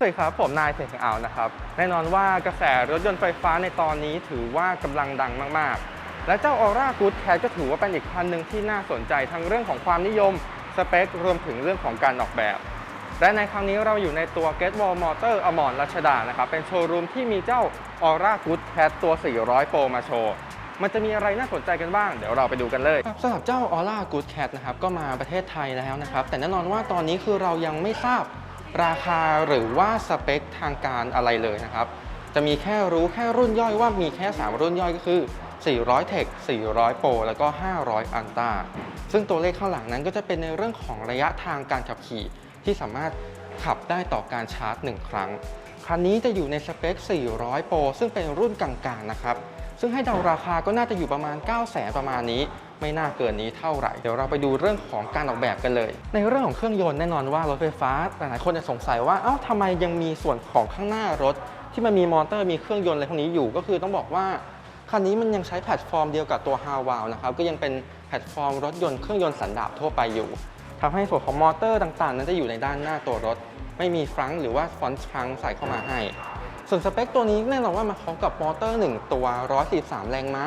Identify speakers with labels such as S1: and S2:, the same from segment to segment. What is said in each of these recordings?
S1: สวัสดีครับ ผมนายเสียงอ่าวนะครับ แน่นอนว่ากระแสรถยนต์ไฟฟ้าในตอนนี้ถือว่ากำลังดังมาก ๆ และเจ้า Aura Good Cat ก็ถือว่าเป็นอีกคันหนึ่งที่น่าสนใจทั้งเรื่องของความนิยม สเปค รวมถึงเรื่องของการออกแบบ และในครั้งนี้เราอยู่ในตัว Get Wall Motor อมรรัชดานะครับ เป็นโชว์รูมที่มีเจ้า Aura Good Cat ตัว 400 Pro มาโชว์มันจะมีอะไรน่าสนใจกันบ้าง เดี๋ยวเราไปดูกันเลยสำหรับเจ้า Aura Good Cat นะครับก็มาประเทศไทยแล้วนะครับแต่แน่นอนว่าตอนนี้คือเรายังไม่ทราบ ราคาหรือว่าสเปคทางการอะไรเลยนะครับ จะมีแค่รู้แค่รุ่นย่อยว่ามีแค่ 3 รุ่นย่อยก็คือ 400 Tech 400 Pro แล้วก็ 500 Ultra ซึ่งตัวเลขข้างหลังนั้นก็จะเป็นในเรื่องของระยะทางการขับขี่ ที่สามารถขับได้ต่อการชาร์จ 1 ครั้ง คันนี้จะอยู่ในสเปค 400 Pro ซึ่งเป็นรุ่นกลางๆนะครับ ซึ่งให้เดาราคาก็น่าจะอยู่ประมาณ 9 0 0 0 0 0ประมาณนี้ ไม่น่าเกินนี้เท่าไหร่ เดี๋ยวเราไปดูเรื่องของการออกแบบกันเลย ในเรื่องของเครื่องยนต์แน่นอนว่ารถไฟฟ้าหลายๆคนจะสงสัยว่าเอ้าทำไมยังมีส่วนของข้างหน้ารถ ที่มันมีมอเตอร์มีเครื่องยนต์อะไรพวกนี้อยู่ ก็คือต้องบอกว่าคันนี้มันยังใช้แพลตฟอร์มเดียวกับตัว h a w a l นะครับก็ยังเป็นแพลตฟอร์มรถยนต์เครื่องยนต์สันดาปทั่วไปอยู่ทำให้ส่วนของมอเตอร์ต่างๆ นั้นจะอยู่ในด้านหน้าตัวรถ ไม่มีฟรังหรือว่าฟอนต์ฟรังใส่เข้ามาให้ ส่วนสเปคตัวนี้แน่นอนว่ามาพร้อมกับมอเตอร์ 1 ตัว 143 แรงม้า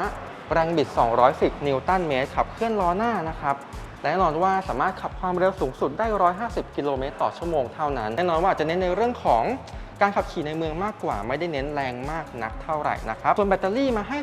S1: แรงบิด 210 นิวตันเมตรขับเคลื่อนล้อหน้านะครับและแน่นอนว่าสามารถขับความเร็วสูงสุดได้ 150 กิโลเมตรต่อชั่วโมงเท่านั้น แน่นอนว่าจะเน้นในเรื่องของ การขับขี่ในเมืองมากกว่าไม่ได้เน้นแรงมากนักเท่าไหร่นะครับส่วนแบตเตอรี่มาให้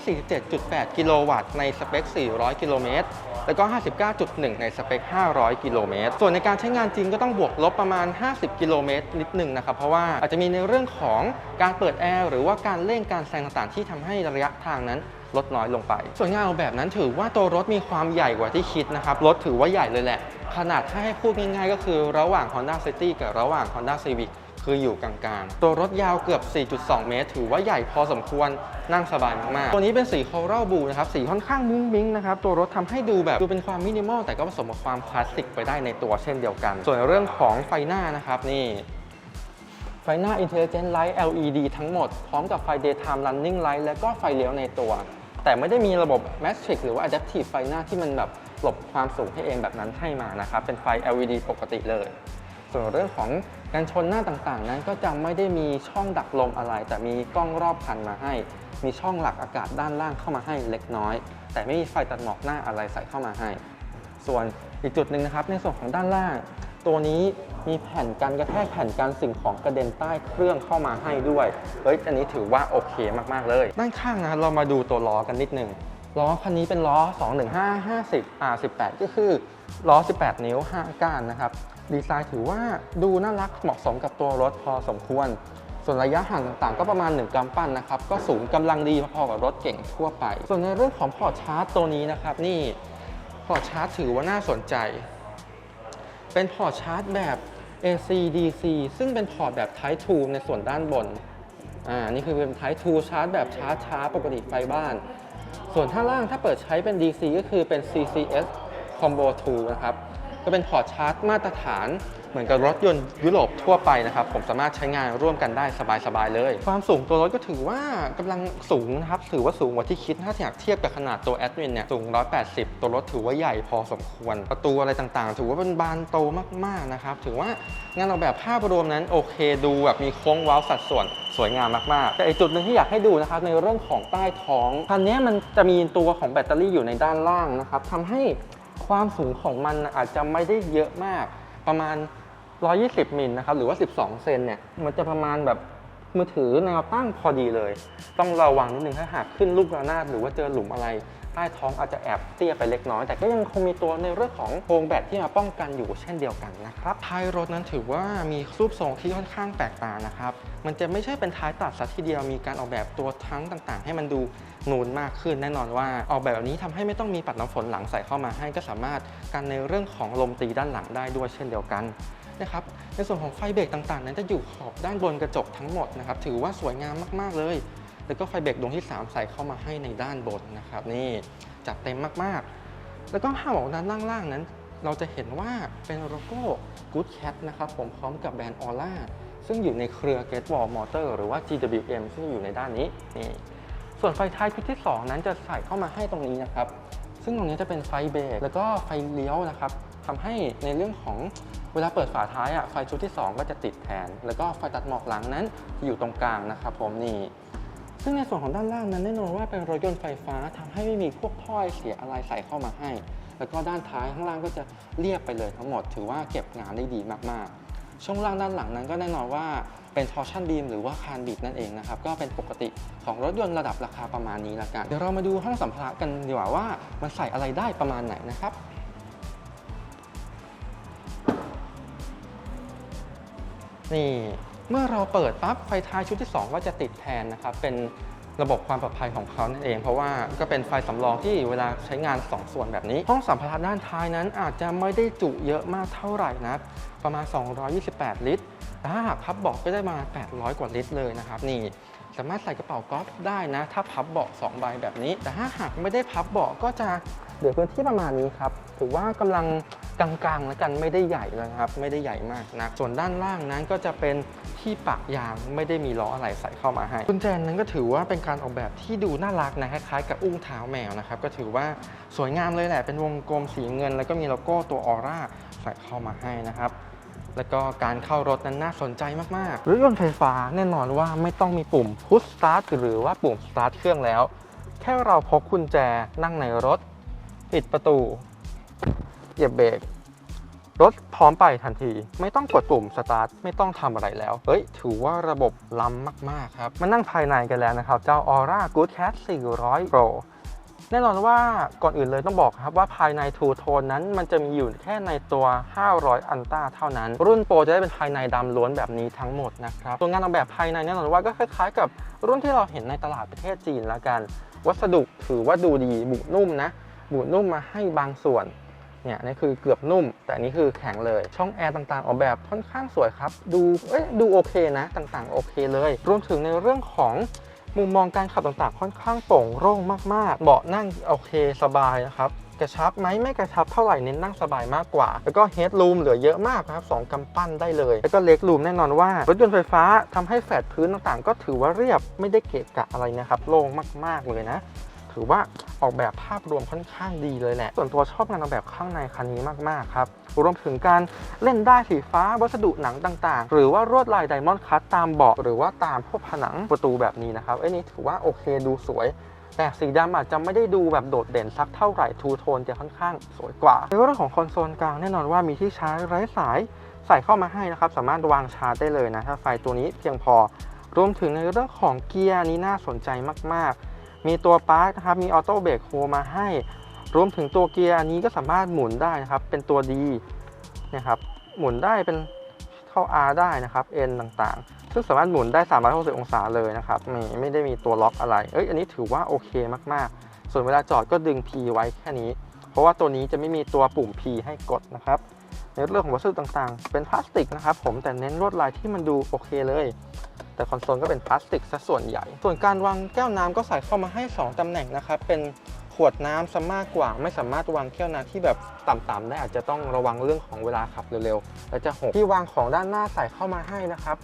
S1: 47.8 กิโลวัตต์ในสเปค 400 กิโลเมตรแล้วก็ 59.1 ในสเปค 500 กิโลเมตร ส่วนในการใช้งานจริงก็ต้องบวกลบประมาณ 50 กิโลเมตรนิดหนึ่งนะครับ เพราะว่าอาจจะมีในเรื่องของการเปิดแอร์หรือว่าการเร่งการแซงต่างๆ ที่ทำให้ระยะทางนั้นลดน้อยลงไป ส่วนงานออกแบบนั้นถือว่าตัวรถมีความใหญ่กว่าที่คิดนะครับ รถถือว่าใหญ่เลยแหละ ขนาดถ้าให้พูดง่ายๆ ก็คือระหว่าง Honda City กับระหว่าง Honda Civic คืออยู่กลางๆ ตัวรถยาวเกือบ 4.2 เมตร ถือว่าใหญ่พอสมควรนั่งสบายมากๆ ตัวนี้เป็นสี Coral Blue นะครับสีค่อนข้างมุ้งมิ้งนะครับตัวรถทำให้ดูแบบดูเป็นความมินิมอลแต่ก็ผสมกับความคลาสสิกไปได้ในตัวเช่นเดียวกัน ส่วนเรื่องของไฟหน้านะครับนี่ไฟหน้า Intelligent Light LED ทั้งหมด พร้อมกับไฟ Daytime Running Light และก็ไฟเลี้ยวในตัว แต่ไม่ได้มีระบบ Matrix หรือว่า Adaptive ไฟหน้าที่มันแบบหลบความสูงให้เองแบบนั้นให้มานะครับ เป็นไฟ LED ปกติเลย ส่วนเรื่องของ การชนหน้าต่างๆ นั้นก็จะไม่ได้มีช่องดักลมอะไร แต่มีกล้องรอบคันมาให้ มีช่องหลักอากาศด้านล่างเข้ามาให้เล็กน้อย แต่ไม่มีไฟตัดหมอกหน้าอะไรใส่เข้ามาให้ ส่วนอีกจุดหนึ่งนะครับ ในส่วนของด้านล่าง ตัวนี้มีแผ่นกันกระแทกแผ่นกันสิ่งของกระเด็นใต้เครื่องเข้ามาให้ด้วยเฮ้ยอันนี้ถือว่าโอเคมากๆเลยด้านข้างนะเรามาดูตัวล้อกันนิดหนึ่งล้อคันนี้เป็นล้อ 215 50 R18 ก็คือล้อ 18 นิ้ว 5 ก้านนะครับ ดีไซน์ถือว่าดูน่ารักเหมาะสมกับตัวรถพอสมควร ส่วนระยะห่างต่างๆ ก็ประมาณ 1กำปั้นนะครับ ก็สูงกำลังดีพอๆกับรถเก่งทั่วไป ส่วนในเรื่องของพอร์ตชาร์จตัวนี้นะครับ นี่พอร์ตชาร์จถือว่าน่าสนใจ เป็นพอร์ตชาร์จแบบ AC DC ซึ่งเป็นพอร์ตแบบ Type 2ในส่วนด้านบนอ่านี่คือเป็น Type 2ชาร์จแบบชาร์จช้าปกติไฟบ้าน ส่วนท่างล่างถ้าเปิดใช้เป็น DC ก็คือเป็น CCS Combo 2 นะครับ ก็เป็นพอร์ตชาร์จมาตรฐาน เหมือนกับรถยนต์ยุโรปทั่วไปนะครับ ผมสามารถใช้งานร่วมกันได้สบายๆเลย ความสูงตัวรถก็ถือว่ากำลังสูงนะครับ ถือว่าสูงกว่าที่คิดถ้าอยากเทียบกับขนาดตัวแอดมินเนี่ยสูง 180 ตัวรถถือว่าใหญ่พอสมควร ประตูอะไรต่างๆ ถือว่าเป็นบานโตมากๆนะครับ ถือว่างานออกแบบภาพรวมนั้นโอเคดูแบบมีโค้งว้าสัดส่วนสวยงามมากๆ แต่อีกจุดหนึ่งที่อยากให้ดูนะครับในเรื่องของใต้ท้องคันนี้มันจะมีตัวของแบตเตอรี่อยู่ในด้านล่างนะครับทำให้ ความสูงของมันอาจจะไม่ได้เยอะมาก ประมาณ 120มิลนะครับหรือว่า 12 เซนเนี่ยมันจะประมาณแบบมือถือแนวตั้งพอดีเลย ต้องระวังนิดนึงถ้าหากขึ้นลูกระนาดหรือว่าเจอหลุมอะไร ต้ท้องอาจจะแอบเตี้ยไปเล็กน้อย แต่ก็ยังคงมีตัวในเรื่องของโครงแบตที่มาป้องกันอยู่เช่นเดียวกันนะครับท้ายรถนั้นถือว่ามีรูปทรงที่ค่อนข้างแปลกตานะครับมันจะไม่ใช่เป็นท้ายตัดซะทีเดียวมีการออกแบบตัวทั้งต่างๆ ให้มันดูนูนมากขึ้นแน่นอนว่าออกแบบแบบนี้ทำให้ไม่ต้องมีปัดน้ำฝนหลังใส่เข้ามาให้ก็สามารถกันในเรื่องของลมตีด้านหลังได้ด้วยเช่นเดียวกันนะครับในส่วนของไฟเบรกต่างๆ นั้นจะอยู่ขอบด้านบนกระจกทั้งหมดนะครับถือว่าสวยงามมากๆเลย แล้วก็ไฟเบรกดวงที่ 3 ใส่เข้ามาให้ในด้านบนนะครับ นี่จัดเต็มมากๆ แล้วก็ห้าบอกด้านล่างๆนั้น เราจะเห็นว่าเป็นโลโก้ Good Cat นะครับผมพร้อมกับแบรนด์ Aura ซึ่งอยู่ในเครือ Get Wall Motor หรือว่า GWM ซึ่งอยู่ในด้านนี้นี่ส่วนไฟท้ายชุดที่ 2 นั้นจะใส่เข้ามาให้ตรงนี้นะครับ ซึ่งตรงนี้จะเป็นไฟเบรกแล้วก็ไฟเลี้ยวนะครับทำให้ในเรื่องของเวลาเปิดฝาท้ายอะไฟชุดที่ 2 ก็จะติดแทน แล้วก็ไฟตัดหมอกหลังนั้นอยู่ตรงกลางนะครับผมนี่ ซึ่งในส่วนของด้านล่างนั้นแน่นอนว่าเป็นรถยนต์ไฟฟ้าทำให้ไม่มีพวกถ้อยเสียอะไรใส่เข้ามาให้ แล้วก็ด้านท้ายข้างล่างก็จะเรียบไปเลยทั้งหมด ถือว่าเก็บงานได้ดีมากๆ ช่วงล่างด้านหลังนั้นก็แน่นอนว่าเป็น torsion beam หรือว่าคานบิดนั่นเองนะครับ ก็เป็นปกติของรถยนต์ระดับราคาประมาณนี้ละกัน เดี๋ยวเรามาดูห้องสัมภาระกันดีกว่าว่ามันใส่อะไรได้ประมาณไหนนะครับนี่ เมื่อเราเปิดปั๊บไฟท้ายชุดที่ 2 ก็จะติดแทนนะครับ เป็นระบบความปลอดภัยของเขานั่นเอง เพราะว่าก็เป็นไฟสำรองที่เวลาใช้งาน 2 ส่วนแบบนี้ ห้องสัมภาระด้านท้ายนั้นอาจจะไม่ได้จุเยอะมากเท่าไหร่นะประมาณ 228 ลิตรแต่ถ้าหากพับเบาะก็ได้มา 800 กว่าลิตรเลยนะครับ นี่สามารถใส่กระเป๋ากอล์ฟได้นะ ถ้าพับเบาะ2ใบแบบนี้ แต่ถ้าหากไม่ได้พับเบาะก็จะเหลือพื้นที่ประมาณนี้ครับถือว่ากำลัง กลางๆแล้วกันไม่ได้ใหญ่เลยนะครับ ไม่ได้ใหญ่มากนะ ส่วนด้านล่างนั้นก็จะเป็นที่ปากยางไม่ได้มีล้ออะไรใส่เข้ามาให้กุญแจนั้นก็ถือว่าเป็นการออกแบบที่ดูน่ารักนะคล้ายๆกับอุ้งเท้าแมวนะครับ ก็ถือว่าสวยงามเลยแหละเป็นวงกลมสีเงิน แล้วก็มีโลโก้ตัวออร่าใส่เข้ามาให้นะครับแล้วก็การเข้ารถนั้นน่าสนใจมากๆรถยนต์ไฟฟ้าแน่นอนว่าไม่ต้องมีปุ่ม push start หรือว่าปุ่ม start เครื่องแล้ว แค่เราพกกุญแจนั่งในรถ ปิดประตู เหยียบเบรกรถพร้อมไปทันที ไม่ต้องกดปุ่ม start ไม่ต้องทำอะไรแล้ว เฮ้ย ถือว่าระบบล้ำมาก ๆ ครับ มานั่งภายในกันแล้วนะครับ เจ้า Aura Good Cat 400 Pro แน่นอนว่าก่อนอื่นเลยต้องบอกครับว่าภายใน Two Tone นั้นมันจะมีอยู่แค่ในตัว 500 อันต้าเท่านั้น รุ่นโปรจะได้เป็นภายในดำล้วนแบบนี้ทั้งหมดนะครับตัวงานออกแบบภายในแน่นอนว่าก็คล้ายๆ กับรุ่นที่เราเห็นในตลาดประเทศจีนละกัน วัสดุถือว่าดูดีบุนุ่มนะบุนุ่มมาให้บางส่วน เนี่ยนี่คือเกือบนุ่ม แต่อันนี้คือแข็งเลย ช่องแอร์ต่างๆ ออกแบบค่อนข้างสวยครับ ดูเอ้ยดูโอเคนะ ต่างๆ โอเคเลย รวมถึงในเรื่องของมุมมองการขับต่างๆ ค่อนข้างโปร่งโล่งมากๆ เบาะนั่งโอเคสบายนะครับกระชับไหมไม่กระชับเท่าไหร่เน้นนั่งสบายมากกว่า แล้วก็เฮดรูมเหลือเยอะมากครับสองกำปั้นได้เลย แล้วก็เล็กรูมแน่นอนว่า รถยนต์ไฟฟ้าทำให้แฟดพื้นต่างๆ ก็ถือว่าเรียบไม่ได้เกะกะอะไรนะครับ โล่งมากๆเลยนะ ถือว่าออกแบบภาพรวมค่อนข้างดีเลยแหละ ส่วนตัวชอบงานออกแบบข้างในคันนี้มาก ๆ ครับ รวมถึงการเล่นได้สีฟ้าวัสดุหนังต่าง ๆ หรือว่าลวดลายไดมอนด์คัตตามเบาะหรือว่าตามพวกผนังประตูแบบนี้นะครับไอ้นี่ถือว่าโอเคดูสวยแต่สีดำอาจจะไม่ได้ดูแบบโดดเด่นสักเท่าไหร่ทูโทนจะค่อนข้างสวยกว่า ในเรื่องของคอนโซลกลางแน่นอนว่ามีที่ชาร์จไร้สายใส่เข้ามาให้นะครับ สามารถวางชาร์จได้เลยนะ ถ้าไฟตัวนี้เพียงพอ รวมถึงในเรื่องของเกียร์นี้น่าสนใจมาก ๆ มีตัวปาร์คนะครับ มีออโต้เบรกโฮมาให้ รวมถึงตัวเกียร์อันนี้ก็สามารถหมุนได้นะครับ เป็นตัวดีนะครับ หมุนได้เป็นเข้า R ได้นะครับ N ต่างๆ ซึ่งสามารถหมุนได้ 360 องศาเลยนะครับไม่ไม่ได้มีตัวล็อกอะไร เอ้ย อันนี้ถือว่าโอเคมากๆ ส่วนเวลาจอดก็ดึง P ไว้แค่นี้ เพราะว่าตัวนี้จะไม่มีตัวปุ่ม P ให้กดนะครับ ในเรื่องของวัสดุต่างๆ เป็นพลาสติกนะครับผมแต่เน้นลวดลายที่มันดูโอเคเลย แต่คอนโซลก็เป็นพลาสติกซะส่วนใหญ่ ส่วนการวางแก้วน้ำก็ใส่เข้ามาให้ 2ตำแหน่งนะครับเป็นขวดน้ำซะมากกว่า ไม่สามารถวางแก้วน้ำที่แบบต่ำๆได้อาจจะต้องระวังเรื่องของเวลาขับเร็วๆและจะหกที่วางของด้านหน้าใส่เข้ามาให้นะครับ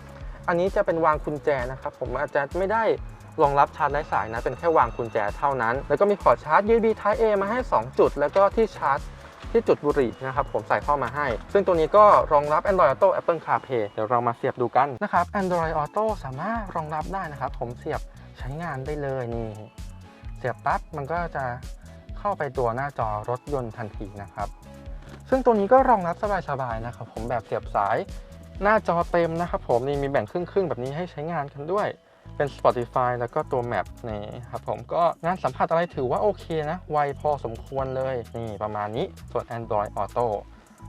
S1: อันนี้จะเป็นวางกุญแจนะครับ ผมอาจจะไม่ได้รองรับชาร์จไร้สายนะ เป็นแค่วางกุญแจเท่านั้น แล้วก็มีพอร์ตชาร์จ USB Type A มาให้ 2 จุด แล้วก็ที่ชาร์จ ที่จุดบุหรี่นะครับผมใส่เข้ามาให้ ซึ่งตัวนี้ก็รองรับ Android Auto Apple CarPlay เดี๋ยวเรามาเสียบดูกันนะครับ Android Auto สามารถรองรับได้นะครับ ผมเสียบใช้งานได้เลยนี่ เสียบปั๊บมันก็จะเข้าไปตัวหน้าจอรถยนต์ทันทีนะครับ ซึ่งตัวนี้ก็รองรับสบายๆนะครับ ผมแบบเสียบสายหน้าจอเต็มนะครับ ผมนี่มีแบ่งครึ่งๆแบบนี้ให้ใช้งานกันด้วย เป็น Spotify แล้วก็ตัว Map นี่ครับผมก็งานสัมผัสอะไรถือว่าโอเคนะ ไวพอสมควรเลยนี่ประมาณนี้ส่วน Android Auto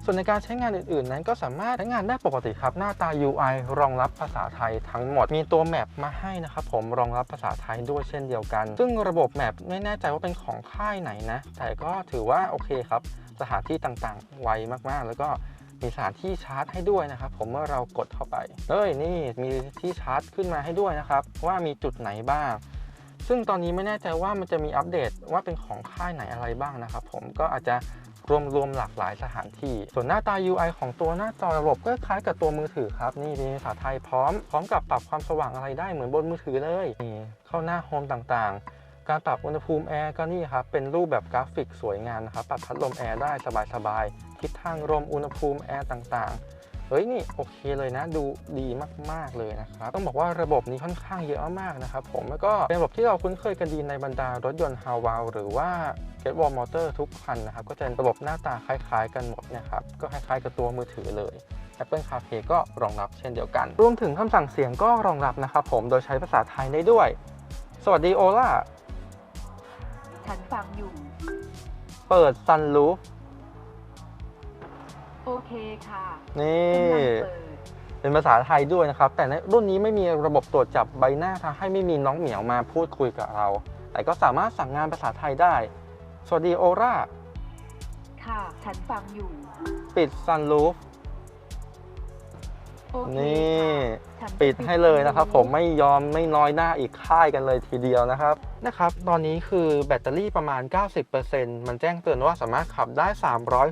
S1: ส่วนในการใช้งานอื่น ๆ นั้นก็สามารถใช้งานได้ปกติครับ หน้าตา UI รองรับภาษาไทยทั้งหมด มีตัวแมปมาให้นะครับผมรองรับภาษาไทยด้วยเช่นเดียวกัน ซึ่งระบบแมปไม่แน่ใจว่าเป็นของค่ายไหนนะ แต่ก็ถือว่าโอเคครับ สถานที่ต่างๆ ไวมากๆ แล้วก็ มีสถานที่ชาร์จให้ด้วยนะครับ ผมเมื่อเรากดเข้าไปเฮ้ยนี่มีที่ชาร์จขึ้นมาให้ด้วยนะครับ ว่ามีจุดไหนบ้าง ซึ่งตอนนี้ไม่แน่ใจว่ามันจะมีอัปเดตว่าเป็นของค่ายไหนอะไรบ้างนะครับ ผมก็อาจจะรวมรวมๆหลากหลายสถานที่ ส่วนหน้าตา UI ของตัวหน้าจอระบบก็คล้ายกับตัวมือถือครับ นี่มีภาษาไทยพร้อม พร้อมกับปรับความสว่างอะไรได้เหมือนบนมือถือเลยนี่เข้าหน้าโฮมต่างๆ การปรับอุณหภูมิแอร์ก็นี่ครับ เป็นรูปแบบกราฟิกสวยงามนะครับ ปรับพัดลมแอร์ได้สบายๆ ทิศทางลมอุณหภูมิแอร์ต่างๆ เฮ้ยนี่โอเคเลยนะดูดีมากๆเลยนะครับ ต้องบอกว่าระบบนี้ค่อนข้างเยอะมากนะครับผมแล้วก็เป็นระบบที่เราคุ้นเคยกันดีในบรรดารถยนต์ฮาวาหรือว่า g e t w a l l Motor ทุกคันนะครับ ก็จะเป็นระบบหน้าตาคล้ายๆ กันหมดนะครับ ก็คล้ายๆกับตัวมือถือเลย Apple CarPlay ก็รองรับเช่นเดียวกัน รวมถึงคำสั่งเสียงก็รองรับนะครับผมโดยใช้ภาษาไทยได้ด้วย สวัสดีโอล่า
S2: ฉันฟังอยู่
S1: เปิด Sunroof
S2: โอเคค่ะ
S1: นี่
S2: กำลังเปิด
S1: เป็นภาษาไทยด้วยนะครับ แต่ในรุ่นนี้ไม่มีระบบตรวจจับใบหน้าทำให้ไม่มีน้องเหมียวมาพูดคุยกับเรา แต่ก็สามารถสั่งงานภาษาไทยได้ สวัสดีโอล่า
S2: ค่ะ ฉันฟังอยู่
S1: ปิด Sunroof
S2: โอเค
S1: นี่
S2: ค่ะฉันจะ
S1: ปิดให้เลยนะครับ ผม
S2: ดู
S1: ไม่ยอมไม่น้อยหน้าอีกค่ายกันเลยทีเดียวนะครับนะครับ ตอนนี้คือแบตเตอรี่ประมาณ 90%มันแจ้งเตือนว่าสามารถขับได้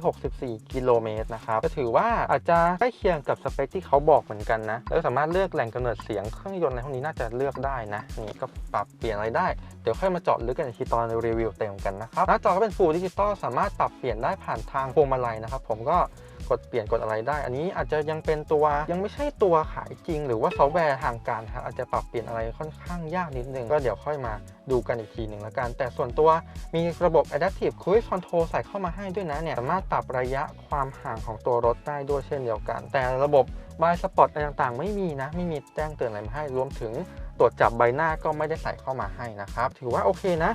S1: 364 กิโลเมตรนะครับก็ถือว่าอาจจะใกล้เคียงกับสเปคที่เขาบอกเหมือนกันนะ แล้วสามารถเลือกแหล่งกำเนิดเสียงเครื่องยนต์ในพวกนี้น่าจะเลือกได้นะนี่ก็ปรับเปลี่ยนอะไรได้ เดี๋ยวค่อยมาเจาะลึกกันอีกทีตอนรีวิวเต็มกันนะครับหน้าจอก็เป็น Full Digital สามารถปรับเปลี่ยนได้ผ่านทางพวงมาลัยนะครับผมก็ กดเปลี่ยนกดอะไรได้ อันนี้อาจจะยังเป็นตัวยังไม่ใช่ตัวขายจริง หรือว่าซอฟต์แวร์ทางการครับอาจจะปรับเปลี่ยนอะไรค่อนข้างยากนิดนึง ก็เดี๋ยวค่อยมาดูกันอีกทีหนึ่งแล้วกัน แต่ส่วนตัวมีระบบ Adaptive Cruise Control ใส่เข้ามาให้ด้วยนะเนี่ยสามารถปรับระยะความห่างของตัวรถได้ด้วยเช่นเดียวกัน แต่ระบบบายสปอตอะไรต่างๆ ไม่มีนะ ไม่มีแจ้งเตือนอะไรมาให้ รวมถึงตรวจจับใบหน้าก็ไม่ได้ใส่เข้ามาให้นะครับ ถือว่าโอเคนะ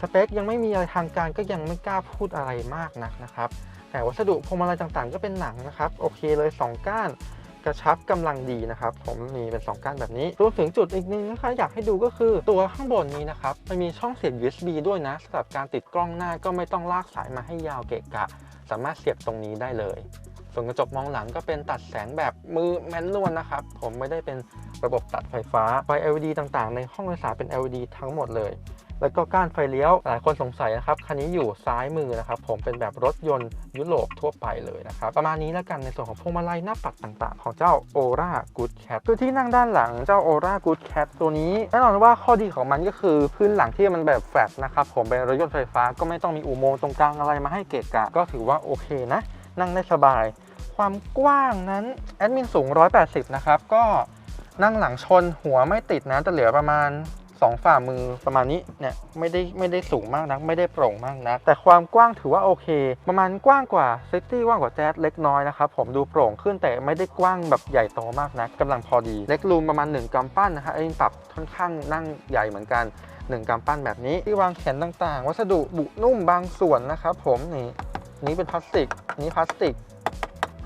S1: สเปคยังไม่มีอะไรทางการก็ยังไม่กล้าพูดอะไรมากนักนะครับ แต่วัสดุพวงมาลัยต่างๆ ก็เป็นหนังนะครับ โอเคเลย 2 ก้านกระชับกำลังดีนะครับผมมีเป็น 2 ก้านแบบนี้ รวมถึงจุดอีกนึงนะคะอยากให้ดูก็คือตัวข้างบนนี้นะครับมันมีช่องเสียบ USB ด้วยนะสำหรับการติดกล้องหน้าก็ไม่ต้องลากสายมาให้ยาวเกะกะ สามารถเสียบตรงนี้ได้เลย ส่วนกระจกมองหลังก็เป็นตัดแสงแบบมือแมนนวลนะครับ ผมไม่ได้เป็นระบบตัดไฟฟ้าไฟ LED ต่างๆ ในห้องโดยสารเป็น LED ทั้งหมดเลย แล้วก็ก้านไฟเลี้ยวหลายคนสงสัยนะครับคันนี้อยู่ซ้ายมือนะครับผมเป็นแบบรถยนต์ยุโรปทั่วไปเลยนะครับประมาณนี้แล้วกันในส่วนของพวงมาลัยหน้าปัดต่างๆ ของเจ้า Aura Good Cat คือที่นั่งด้านหลังเจ้า Aura Good Cat ตัวนี้แน่นอนว่าข้อดีของมันก็คือพื้นหลังที่มันแบบแฟลตนะครับผมเป็นรถยนต์ไฟฟ้าก็ไม่ต้องมีอุโมงค์ตรงกลางอะไรมาให้เกะกะก็ถือว่าโอเคนะ นั่งได้สบาย ความกว้างนั้นแอดมินสูง 180 นะครับก็นั่งหลังชนหัวไม่ติดนะจะเหลือประมาณ 2 ฝ่ามือประมาณนี้เนี่ยไม่ได้ไม่ได้สูงมากนัก ไม่ได้โปร่งมากนัก แต่ความกว้างถือว่าโอเค ประมาณกว้างกว่าซิตี้กว้างกว่าแจ๊สเล็กน้อยนะครับผมดูโปร่งขึ้นแต่ไม่ได้กว้างแบบใหญ่โตมากนักกำลังพอดีเล็กรูมประมาณ 1กำปั้นนะฮะไอ้นี่ปรับค่อนข้างนั่งใหญ่เหมือนกัน1กำปั้นแบบนี้ที่วางแขนต่างๆ วัสดุบุนุ่มบางส่วนนะครับผมนี่นี่เป็นพลาสติกนนี้พลาสติก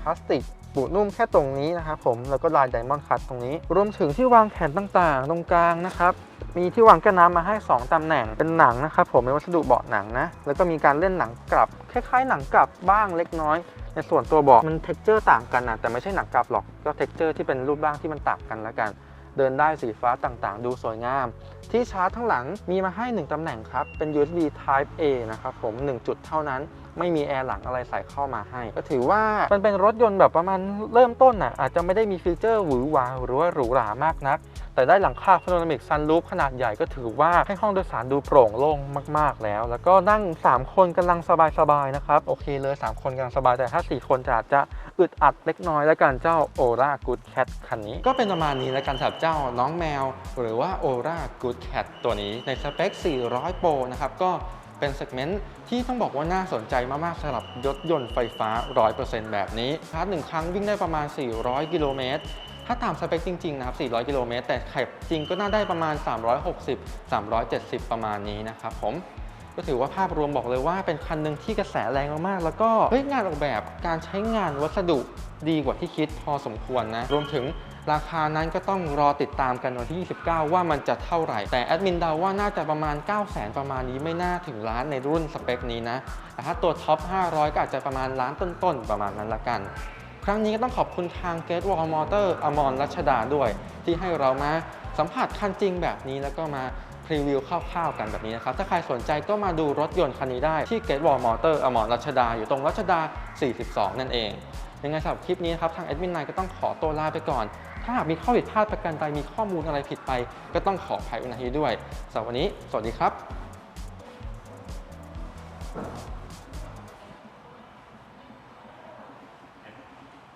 S1: พลาสติกบุนุ่มแค่ตรงนี้นะครับผมแล้วก็ลายไดมอนด์คัตตรงนี้ รวมถึงที่วางแขนต่างๆ ตรงกลางนะครับ มีที่วางแก้วน้ำมาให้ 2ตำแหน่งเป็นหนังนะครับผมเป็นวัสดุเบาะหนังนะ แล้วก็มีการเล่นหนังกลับคล้ายๆ หนังกลับบ้างเล็กน้อย ในส่วนตัวเบาะมันเท็กเจอร์ต่างกันนะแต่ไม่ใช่หนังกลับหรอกก็เท็กเจอร์ที่เป็นรูปร่างที่มันต่างกันแล้วกัน เดินได้สีฟ้าต่างๆ ดูสวยงาม ที่ชาร์จทั้งหลังมีมาให้ 1ตำแหน่งครับเป็น USB Type A นะครับผม1จุดเท่านั้นไม่มีแอร์หลังอะไรใส่เข้ามาให้ ก็ถือว่ามันเป็นรถยนต์แบบประมาณเริ่มต้นน่ะอาจจะไม่ได้มีฟีเจอร์หวือหวาหรือว่าหรูหรามากนัก แต่ได้หลังคาพาโนรามิกซันรูฟขนาดใหญ่ก็ถือว่าให้ห้องโดยสารดูโปร่งโล่งมาก ๆ แล้ว แล้วก็นั่ง 3 คนกำลังสบาย ๆ นะครับ โอเคเลย 3 คนกำลังสบาย แต่ถ้า 4 คนจะอาจจะอึดอัดเล็กน้อยแล้วกันเจ้า Aura Good Cat คันนี้ ก็เป็นประมาณนี้แล้วกันสำหรับเจ้าน้องแมว หรือว่า Aura Good Cat ตัวนี้ในสเปค 400 Pro นะครับก็เป็นเซกเมนต์ที่ต้องบอกว่าน่าสนใจมาก ๆสำหรับรถยนต์ไฟฟ้า 100%แบบนี้ชาร์จหนึ่งครั้งวิ่งได้ประมาณ 400 กิโลเมตร ถ้าตามสเปคจริงๆนะครับ 400 กิโลเมตร แต่ขับจริงก็น่าได้ประมาณ 360 370 ประมาณนี้นะครับผม ก็ถือว่าภาพรวมบอกเลยว่าเป็นคันหนึ่งที่กระแสแรงมากๆ แล้วก็เฮ้ยงานออกแบบการใช้งานวัสดุดีกว่าที่คิดพอสมควรนะ รวมถึงราคานั้นก็ต้องรอติดตามกันวันที่ 29 ว่ามันจะเท่าไหร่ แต่แอดมินเดาว่าน่าจะประมาณ 9 0 0 0 0ประมาณนี้ไม่น่าถึงล้านในรุ่นสเปคนี้นะ แต่ถ้าตัวท็อป 500 ก็อาจจะประมาณล้านต้นๆ ประมาณนั้นละกัน ครั้งนี้ก็ต้องขอบคุณทางเกทวอลมอเตอร์อมรรัชดาด้วย ที่ให้เรามาสัมผัสคันจริงแบบนี้แล้วก็มาพรีวิวคร่าวๆกันแบบนี้นะครับ ถ้าใครสนใจก็มาดูรถยนต์คันนี้ได้ที่เกทวอลมอเตอร์อมรรัชดา อยู่ตรงรัชดา 42 นั่นเอง ยังไงสำหรับคลิปนี้ครับ ทางแอดมินนายก็ต้องขอตัวลาไปก่อน ถ้าหากมีข้อผิดพลาดประการใดมีข้อมูลอะไรผิดไป ก็ต้องขออภัยอุณาทีด้วยสำหรับวันนี้ สวัสดีครับ